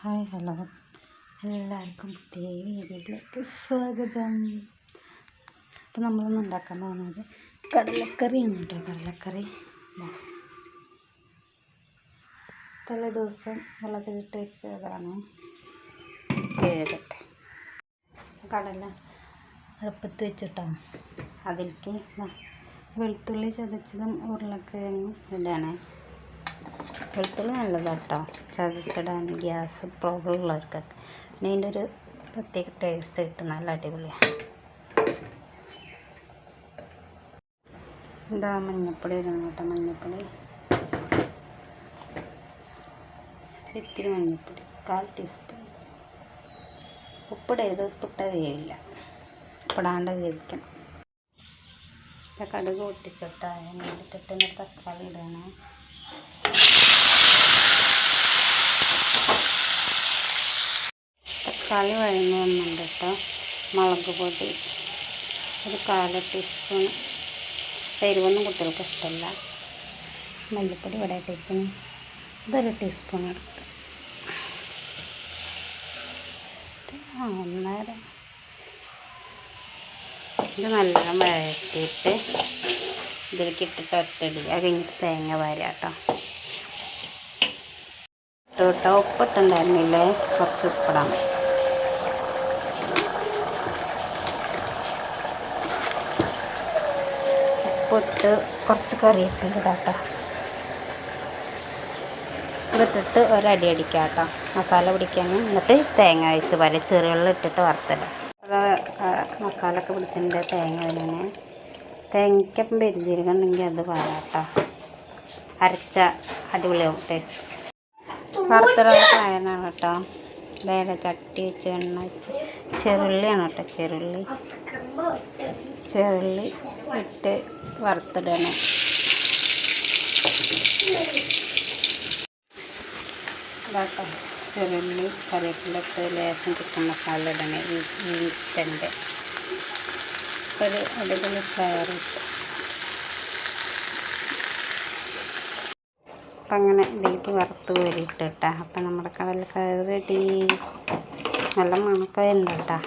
Hi hello. എല്ലാവർക്കും പുതിയ വീഡിയോയിലേക്ക് സ്വാഗതം. അപ്പോൾ നമ്മളൊന്ന് ഉണ്ടാക്കാൻ പോകുന്നത് കടലക്കറിയാണ് കേട്ടോ. കടലക്കറി. തലേ ദിവസം വെള്ളത്തിലിട്ട് വെച്ചതാണ്. കേട്ടെ കടല അടുപ്പത്ത് വെച്ചിട്ടാണ് അതിലേക്ക് വെളുത്തുള്ളി ചതച്ചതും ഉരുളക്കിഴങ്ങും ഇടാണേ. വെളുത്തുള്ളി നല്ലതാണ് കേട്ടോ ചതച്ചിടാൻ ഗ്യാസ് പ്രോബ്ലം ഉള്ളവർക്കൊക്കെ. പിന്നെ അതിന്റെ ഒരു പ്രത്യേക ടേസ്റ്റ് കിട്ടും. നല്ല അടിപൊളിയാണ് എന്താ മഞ്ഞപ്പൊടി ഇടണം കേട്ടോ മഞ്ഞപ്പൊടി. ഇത്തിരി മഞ്ഞപ്പൊടി കാൽ ടീസ്പൂൺ ഉപ്പിടരുത് ഉപ്പിട്ട വേവില്ല. ഉപ്പിടാണ്ട് വേവിക്കണം. കടുക് കടുക് പൊട്ടിച്ചിട്ടായ എന്നിട്ടിട്ട് തക്കാളി ഇടണേ. തക്കാളി വഴങ്ങി വന്നുണ്ട് കേട്ടോ. മുളക് പൊടി. ഒരു കാല ടീസ്പൂൺ. എരിവൊന്നും കുട്ടികൾക്ക് ഇഷ്ടമല്ല. മല്ലിപ്പൊടി ഇവിടെ ഇട്ടിരിക്കുന്നു ഇതൊരു ടീസ്പൂൺ എടുത്ത്. ഒന്നര. ഇത് നല്ല വഴറ്റിയിട്ട് ഇതിലേക്ക് ഇട്ടിട്ട് ഒറ്റടി അത് കഴിഞ്ഞിട്ട് തേങ്ങ വാരുക കേട്ടോ. കേട്ടോ ഉപ്പിട്ടുണ്ടായിരുന്നില്ലേ? കുറച്ച് ഉപ്പിടാം. ഉപ്പിട്ട് കുറച്ച് കറിവേപ്പില ഇടാട്ടോ ഇതിട്ടിട്ട് ഒരടി അടിക്കാം കേട്ടോ. മസാല പിടിക്കാൻ എന്നിട്ട് തേങ്ങ വെച്ച് വരെ ചെറുകളിൽ ഇട്ടിട്ട് വറുത്തല്ലോ മസാല ഒക്കെ പിടിച്ചിട്ടുണ്ട് തേങ്ങ അതിനെ. തേങ്ങയ്ക്കൊപ്പം പെരുജീരകം ഉണ്ടെങ്കിൽ അത് പാടാട്ടോ അരച്ച അടിപൊളിയാവും ടേസ്റ്റ് വറുത്തിടാൻ പായനാണ് കേട്ടോ വേറെ ചട്ടി വെച്ച് എണ്ണ വെച്ച് ചെറുള്ളിയാണ് കേട്ടോ ചെറുള്ളി. ചെറുള്ളി ഇട്ട് വറുത്തിടണം. ഇതാട്ടോ. ചെറുള്ളി കറിവേപ്പിലൊക്കെ ലേശം ചിക്കൻ മസാല ഇടണേ. ഈ ഈസ്റ്റന്റെ ഒരു അടിപൊളി ഫ്ലേവർ. കിട്ടും അപ്പം അങ്ങനെ ഇതിലേക്ക് വറുത്ത് കോരിയിട്ട് കേട്ടോ അപ്പം നമ്മുടെ കടലക്കറി റെഡി നല്ല മണക്കം ഉണ്ട് കേട്ടോ